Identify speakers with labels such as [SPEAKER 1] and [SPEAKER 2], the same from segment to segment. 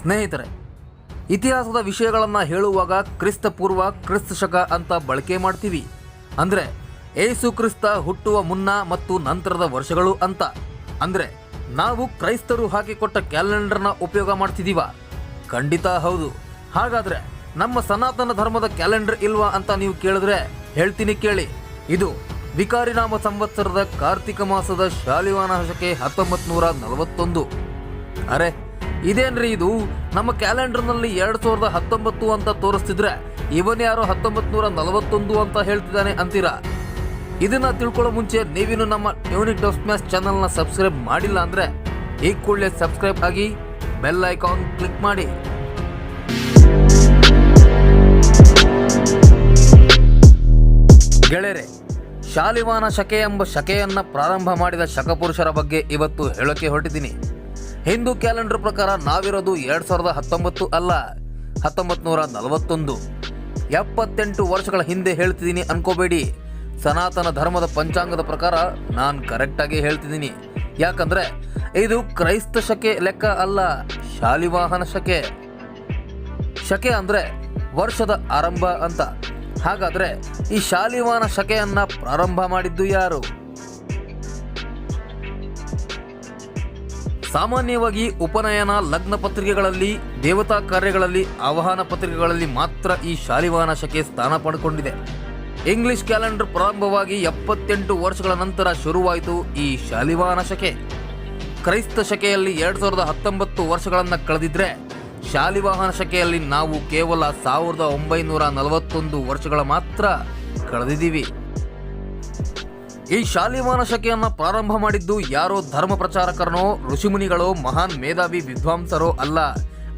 [SPEAKER 1] ಸ್ನೇಹಿತರೆ, ಇತಿಹಾಸದ ವಿಷಯಗಳನ್ನು ಹೇಳುವಾಗ ಕ್ರಿಸ್ತ ಪೂರ್ವ ಕ್ರಿಸ್ತ ಶಕ ಅಂತ ಬಳಕೆ ಮಾಡ್ತೀವಿ. ಅಂದರೆ, ಏಸು ಕ್ರಿಸ್ತ ಹುಟ್ಟುವ ಮುನ್ನ ಮತ್ತು ನಂತರದ ವರ್ಷಗಳು ಅಂತ. ಅಂದರೆ, ನಾವು ಕ್ರೈಸ್ತರು ಹಾಕಿಕೊಟ್ಟ ಕ್ಯಾಲೆಂಡರ್ನ ಉಪಯೋಗ ಮಾಡ್ತಿದ್ದೀವ ಖಂಡಿತ ಹೌದು. ಹಾಗಾದರೆ, ನಮ್ಮ ಸನಾತನ ಧರ್ಮದ ಕ್ಯಾಲೆಂಡರ್ ಇಲ್ವಾ ಅಂತ ನೀವು ಕೇಳಿದ್ರೆ ಹೇಳ್ತೀನಿ ಕೇಳಿ. ಇದು ವಿಕಾರಿನಾಮ ಸಂವತ್ಸರದ ಕಾರ್ತಿಕ ಮಾಸದ ಶಾಲಿವಾನ ಹಶಕ್ಕೆ ಹತ್ತೊಂಬತ್ತು ನೂರ ನಲವತ್ತೊಂದು. ಅರೆ ಇದೇನ್ರಿ ಇದು? ನಮ್ಮ ಕ್ಯಾಲೆಂಡರ್ನಲ್ಲಿ ಎರಡ್ ಸಾವಿರದ ಹತ್ತೊಂಬತ್ತು ಅಂತ ತೋರಿಸ್ತಿದ್ರೆ ಇವನ್ ಯಾರೋ ಹತ್ತೊಂಬತ್ತು ನೂರ ನಲವತ್ತೊಂದು ಅಂತ ಹೇಳ್ತಿದ್ದಾನೆ ಅಂತೀರಾ? ಇದನ್ನ ತಿಳ್ಕೊಳ್ಳೋ ಮುಂಚೆ ನೀವಿನ್ನು ನಮ್ಮ ಯೂನಿಕ್ ಡಾಸ್ ಮ್ಯಾಚ್ ಚಾನಲ್ನ ಸಬ್ಸ್ಕ್ರೈಬ್ ಮಾಡಿಲ್ಲ ಅಂದ್ರೆ ಈ ಕೂಡಲೇ ಸಬ್ಸ್ಕ್ರೈಬ್ ಆಗಿ ಬೆಲ್ ಐಕಾನ್ ಕ್ಲಿಕ್ ಮಾಡಿ. ಗೆಳೆಯರೆ, ಶಾಲಿವಾನ ಶಕೆ ಎಂಬ ಶಕೆಯನ್ನ ಪ್ರಾರಂಭ ಮಾಡಿದ ಶಕಪುರುಷರ ಬಗ್ಗೆ ಇವತ್ತು ಹೇಳೋಕೆ ಹೊರಟಿದ್ದೀನಿ. ಹಿಂದೂ ಕ್ಯಾಲೆಂಡರ್ ಪ್ರಕಾರ ನಾವಿರೋದು ಎರಡ್ ಸಾವಿರದ ಹತ್ತೊಂಬತ್ತು ಅಲ್ಲ ಹತ್ತೊಂಬತ್ತು ನೂರ ನಲವತ್ತೊಂದು. ಎಪ್ಪತ್ತೆಂಟು ವರ್ಷಗಳ ಹಿಂದೆ ಹೇಳ್ತಿದ್ದೀನಿ ಅನ್ಕೋಬೇಡಿ. ಸನಾತನ ಧರ್ಮದ ಪಂಚಾಂಗದ ಪ್ರಕಾರ ನಾನು ಕರೆಕ್ಟಾಗಿ ಹೇಳ್ತಿದ್ದೀನಿ. ಯಾಕಂದ್ರೆ ಇದು ಕ್ರೈಸ್ತ ಶಕೆ ಲೆಕ್ಕ ಅಲ್ಲ, ಶಾಲಿವಾಹನ ಶಕೆ. ಶಕೆ ಅಂದ್ರೆ ವರ್ಷದ ಆರಂಭ ಅಂತ. ಹಾಗಾದ್ರೆ ಈ ಶಾಲಿವಾಹನ ಶಕೆಯನ್ನ ಪ್ರಾರಂಭ ಮಾಡಿದ್ದು ಯಾರು? ಸಾಮಾನ್ಯವಾಗಿ ಉಪನಯನ ಲಗ್ನ ಪತ್ರಿಕೆಗಳಲ್ಲಿ, ದೇವತಾ ಕಾರ್ಯಗಳಲ್ಲಿ ಆಹ್ವಾನ ಪತ್ರಿಕೆಗಳಲ್ಲಿ ಮಾತ್ರ ಈ ಶಾಲಿವಾಹನ ಶಕೆ ಸ್ಥಾನ ಪಡ್ಕೊಂಡಿದೆ. ಇಂಗ್ಲಿಷ್ ಕ್ಯಾಲೆಂಡರ್ ಪ್ರಾರಂಭವಾಗಿ ಎಪ್ಪತ್ತೆಂಟು ವರ್ಷಗಳ ನಂತರ ಶುರುವಾಯಿತು ಈ ಶಾಲಿವಾಹನ ಶಕೆ ಕ್ರೈಸ್ತ ಶಕೆಯಲ್ಲಿ ಎರಡು ಸಾವಿರದ ಹತ್ತೊಂಬತ್ತು ವರ್ಷಗಳನ್ನು ಕಳೆದಿದ್ರೆ ಶಾಲಿವಾಹನ ಶಕೆಯಲ್ಲಿ ನಾವು ಕೇವಲ ಸಾವಿರದ ಒಂಬೈನೂರ ನಲವತ್ತೊಂದು ವರ್ಷಗಳ ಮಾತ್ರ ಕಳೆದಿದ್ದೀವಿ. ಈ ಶಾಲಿವಾನ ಶಕೆಯನ್ನ ಪ್ರಾರಂಭ ಮಾಡಿದ್ದು ಯಾರೋ ಧರ್ಮ ಪ್ರಚಾರಕರನೋ, ಋಷಿಮುನಿಗಳೋ, ಮಹಾನ್ ಮೇಧಾವಿ ವಿದ್ವಾಂಸರೋ ಅಲ್ಲ.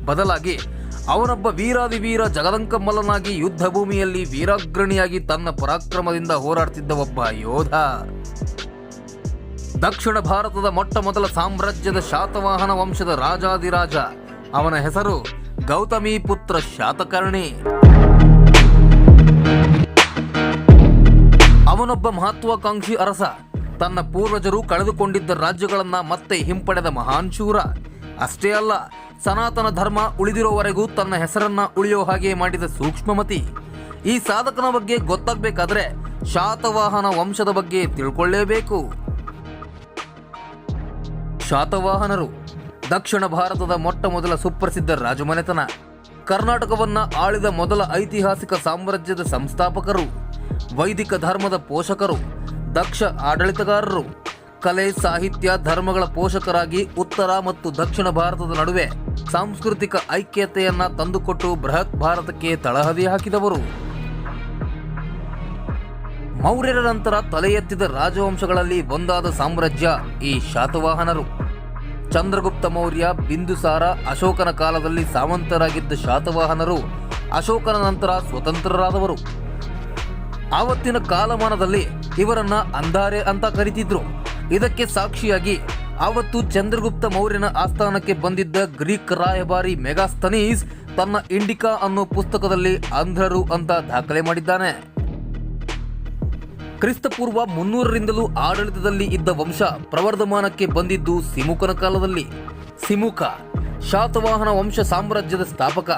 [SPEAKER 1] ಬದಲಾಗಿ, ಅವನೊಬ್ಬ ವೀರಾದಿ ವೀರ ಜಗದಂಕಮಲ್ಲನಾಗಿ ಯುದ್ಧ ಭೂಮಿಯಲ್ಲಿ ವೀರಾಗ್ರಣಿಯಾಗಿ ತನ್ನ ಪರಾಕ್ರಮದಿಂದ ಹೋರಾಡ್ತಿದ್ದ ಒಬ್ಬ ಯೋಧ. ದಕ್ಷಿಣ ಭಾರತದ ಮೊಟ್ಟ ಮೊದಲ ಸಾಮ್ರಾಜ್ಯದ ಶಾತವಾಹನ ವಂಶದ ರಾಜಾದಿರಾಜ ಅವನ ಹೆಸರು ಗೌತಮಿ ಪುತ್ರ ಶಾತಕರ್ಣಿ. ಅವನೊಬ್ಬ ಮಹತ್ವಾಕಾಂಕ್ಷಿ ಅರಸ. ತನ್ನ ಪೂರ್ವಜರು ಕಳೆದುಕೊಂಡಿದ್ದ ರಾಜ್ಯಗಳನ್ನ ಮತ್ತೆ ಹಿಂಪಡೆದ ಮಹಾನ್ ಶೂರ. ಅಷ್ಟೇ ಅಲ್ಲ, ಸನಾತನ ಧರ್ಮ ಉಳಿದಿರೋವರೆಗೂ ತನ್ನ ಹೆಸರನ್ನ ಉಳಿಯೋ ಹಾಗೆ ಮಾಡಿದ ಸೂಕ್ಷ್ಮಮತಿ. ಈ ಸಾಧಕನ ಬಗ್ಗೆ ಗೊತ್ತಾಗಬೇಕಾದ್ರೆ ಶಾತವಾಹನ ವಂಶದ ಬಗ್ಗೆ ತಿಳ್ಕೊಳ್ಳೇಬೇಕು. ಶಾತವಾಹನರು ದಕ್ಷಿಣ ಭಾರತದ ಮೊಟ್ಟ ಮೊದಲ ಸುಪ್ರಸಿದ್ಧ ರಾಜಮನೆತನ. ಕರ್ನಾಟಕವನ್ನ ಆಳಿದ ಮೊದಲ ಐತಿಹಾಸಿಕ ಸಾಮ್ರಾಜ್ಯದ ಸಂಸ್ಥಾಪಕರು. ವೈದಿಕ ಧರ್ಮದ ಪೋಷಕರು, ದಕ್ಷ ಆಡಳಿತಗಾರರು, ಕಲೆ, ಸಾಹಿತ್ಯ, ಧರ್ಮಗಳ ಪೋಷಕರಾಗಿ ಉತ್ತರ ಮತ್ತು ದಕ್ಷಿಣ ಭಾರತದ ನಡುವೆ ಸಾಂಸ್ಕೃತಿಕ ಐಕ್ಯತೆಯನ್ನ ತಂದುಕೊಟ್ಟು ಬೃಹತ್ ಭಾರತಕ್ಕೆ ತಳಹದಿ ಹಾಕಿದವರು. ಮೌರ್ಯರ ನಂತರ ತಲೆ ಎತ್ತಿದ ರಾಜವಂಶಗಳಲ್ಲಿ ಒಂದಾದ ಸಾಮ್ರಾಜ್ಯ ಈ ಶಾತವಾಹನರು. ಚಂದ್ರಗುಪ್ತ ಮೌರ್ಯ, ಬಿಂದುಸಾರ, ಅಶೋಕನ ಕಾಲದಲ್ಲಿ ಸಾಮಂತರಾಗಿದ್ದ ಶಾತವಾಹನರು ಅಶೋಕನ ನಂತರ ಸ್ವತಂತ್ರರಾದವರು. ಆವತ್ತಿನ ಕಾಲಮಾನದಲ್ಲಿ ಇವರನ್ನ ಅಂಧಾರೆ ಅಂತ ಕರೀತಿದ್ರು. ಇದಕ್ಕೆ ಸಾಕ್ಷಿಯಾಗಿ ಆವತ್ತು ಚಂದ್ರಗುಪ್ತ ಮೌರ್ಯನ ಆಸ್ಥಾನಕ್ಕೆ ಬಂದಿದ್ದ ಗ್ರೀಕ್ ರಾಯಭಾರಿ ಮೆಗಾಸ್ತನೀಸ್ ತನ್ನ ಇಂಡಿಕಾ ಅನ್ನೋ ಪುಸ್ತಕದಲ್ಲಿ ಅಂಧರು ಅಂತ ದಾಖಲೆ ಮಾಡಿದ್ದಾನೆ. ಕ್ರಿಸ್ತಪೂರ್ವ ಮುನ್ನೂರರಿಂದಲೂ ಆಡಳಿತದಲ್ಲಿ ಇದ್ದ ವಂಶ ಪ್ರವರ್ಧಮಾನಕ್ಕೆ ಬಂದಿದ್ದು ಸಿಮುಕನ ಕಾಲದಲ್ಲಿ. ಸಿಮುಕ, ಶಾತವಾಹನ ವಂಶ ಸಾಮ್ರಾಜ್ಯದ ಸ್ಥಾಪಕ.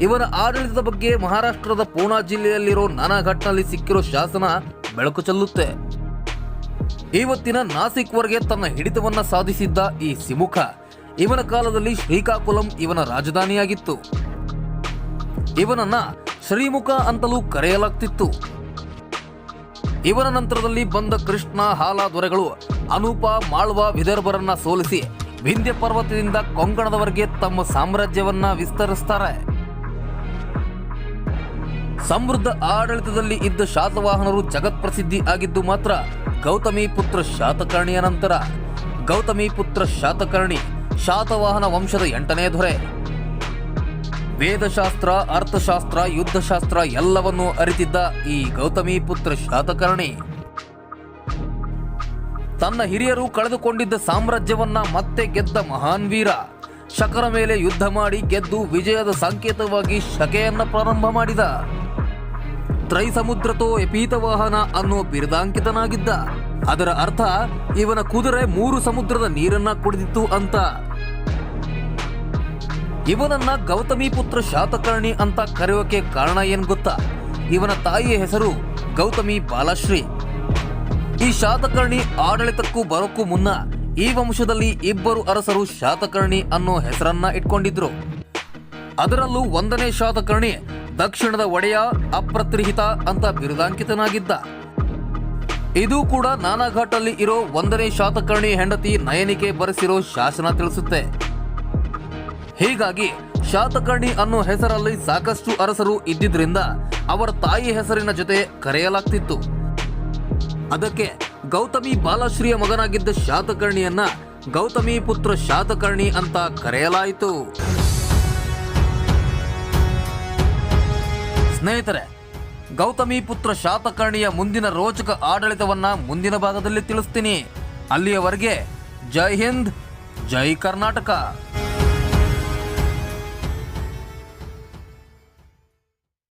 [SPEAKER 1] ಇವನ ಆಡಳಿತದ ಬಗ್ಗೆ ಮಹಾರಾಷ್ಟ್ರದ ಪೂನಾ ಜಿಲ್ಲೆಯಲ್ಲಿರೋ ನಾನಾಘಟ್ನಲ್ಲಿ ಸಿಕ್ಕಿರೋ ಶಾಸನ ಬೆಳಕು ಚೆಲ್ಲುತ್ತೆ. ಇವತ್ತಿನ ನಾಸಿಕ್ವರೆಗೆ ತನ್ನ ಹಿಡಿತವನ್ನ ಸಾಧಿಸಿದ್ದ ಈ ಸಿಮುಖ, ಇವನ ಕಾಲದಲ್ಲಿ ಶ್ರೀಕಾಕುಲಂ ಇವನ ರಾಜಧಾನಿಯಾಗಿತ್ತು. ಇವನನ್ನ ಶ್ರೀಮುಖ ಅಂತಲೂ ಕರೆಯಲಾಗ್ತಿತ್ತು. ಇವನ ನಂತರದಲ್ಲಿ ಬಂದ ಕೃಷ್ಣ, ಹಾಲ, ದೊರೆಗಳು, ಅನೂಪ, ಮಾಳ್ವ, ವಿದರ್ಭರನ್ನ ಸೋಲಿಸಿ ವಿಂಧ್ಯ ಪರ್ವತದಿಂದ ಕೊಂಕಣದವರೆಗೆ ತಮ್ಮ ಸಾಮ್ರಾಜ್ಯವನ್ನ ವಿಸ್ತರಿಸ್ತಾರೆ. ಸಮೃದ್ಧ ಆಡಳಿತದಲ್ಲಿ ಇದ್ದ ಶಾತವಾಹನರು ಜಗತ್ಪ್ರಸಿದ್ಧಿ ಆಗಿದ್ದು ಮಾತ್ರ ಗೌತಮಿ ಪುತ್ರ ಶಾತಕರ್ಣಿಯ ನಂತರ. ಗೌತಮಿ ಪುತ್ರ ಶಾತಕರ್ಣಿ ಶಾತವಾಹನ ವಂಶದ ಎಂಟನೇ ದೊರೆ. ವೇದಶಾಸ್ತ್ರ, ಅರ್ಥಶಾಸ್ತ್ರ, ಯುದ್ಧಶಾಸ್ತ್ರ ಎಲ್ಲವನ್ನೂ ಅರಿತಿದ್ದ ಈ ಗೌತಮಿ ಪುತ್ರ ಶಾತಕರ್ಣಿ. ತನ್ನ ಹಿರಿಯರು ಕಳೆದುಕೊಂಡಿದ್ದ ಸಾಮ್ರಾಜ್ಯವನ್ನ ಮತ್ತೆ ಗೆದ್ದ ಮಹಾನ್ ವೀರ. ಶಕರ ಮೇಲೆ ಯುದ್ಧ ಮಾಡಿ ಗೆದ್ದು ವಿಜಯದ ಸಂಕೇತವಾಗಿ ಶಕೆಯನ್ನ ಪ್ರಾರಂಭ ಮಾಡಿದ. ತ್ರೈಸಮುದ್ರತೋ ಎಪೀತವಾಹನ ಅನ್ನೋ ಬಿರುದಾಂಕಿತನಾಗಿದ್ದ. ಅದರ ಅರ್ಥ ಇವನ ಕುದುರೆ ಮೂರು ಸಮುದ್ರದ ನೀರನ್ನ ಕುಡಿದಿತ್ತು ಅಂತ. ಇವನನ್ನ ಗೌತಮಿ ಪುತ್ರ ಶಾತಕರ್ಣಿ ಅಂತ ಕರೆಯೋಕೆ ಕಾರಣ ಏನ್ ಗೊತ್ತಾ? ಇವನ ತಾಯಿಯ ಹೆಸರು ಗೌತಮಿ ಬಾಲಶ್ರೀ. ಈ ಶಾತಕರ್ಣಿ ಆಡಳಿತಕ್ಕೂ ಬರೋಕ್ಕೂ ಮುನ್ನ ಈ ವಂಶದಲ್ಲಿ ಇಬ್ಬರು ಅರಸರು ಶಾತಕರ್ಣಿ ಅನ್ನೋ ಹೆಸರನ್ನ ಇಟ್ಕೊಂಡಿದ್ರು. ಅದರಲ್ಲೂ ಒಂದನೇ ಶಾತಕರ್ಣಿ ದಕ್ಷಿಣದ ಒಡೆಯ ಅಪ್ರತಿಹಿತ ಅಂತ ಬಿರುದಾಂಕಿತನಾಗಿದ್ದ. ಇದು ಕೂಡ ನಾನಾಘಾಟಲ್ಲಿ ಇರೋ ಒಂದನೇ ಶಾತಕರ್ಣಿ ಹೆಂಡತಿ ನಯನಿಕೆ ಬರೆಸಿರೋ ಶಾಸನ ತಿಳಿಸುತ್ತೆ. ಹೀಗಾಗಿ ಶಾತಕರ್ಣಿ ಅನ್ನೋ ಹೆಸರಲ್ಲಿ ಸಾಕಷ್ಟು ಅರಸರು ಇದ್ದಿದ್ರಿಂದ ಅವರ ತಾಯಿ ಹೆಸರಿನ ಜೊತೆ ಕರೆಯಲಾಗ್ತಿತ್ತು. ಅದಕ್ಕೆ ಗೌತಮಿ ಬಾಲಶ್ರೀಯ ಮಗನಾಗಿದ್ದ ಶಾತಕರ್ಣಿಯನ್ನ ಗೌತಮಿ ಪುತ್ರ ಶಾತಕರ್ಣಿ ಅಂತ ಕರೆಯಲಾಯಿತು. ಸ್ನೇಹಿತರೆ, ಗೌತಮಿ ಪುತ್ರ ಶಾತಕರ್ಣಿಯ ಮುಂದಿನ ರೋಚಕ ಆಡಳಿತವನ್ನ ಮುಂದಿನ ಭಾಗದಲ್ಲಿ ತಿಳಿಸ್ತೀನಿ. ಅಲ್ಲಿಯವರೆಗೆ ಜೈ ಹಿಂದ್, ಜೈ ಕರ್ನಾಟಕ.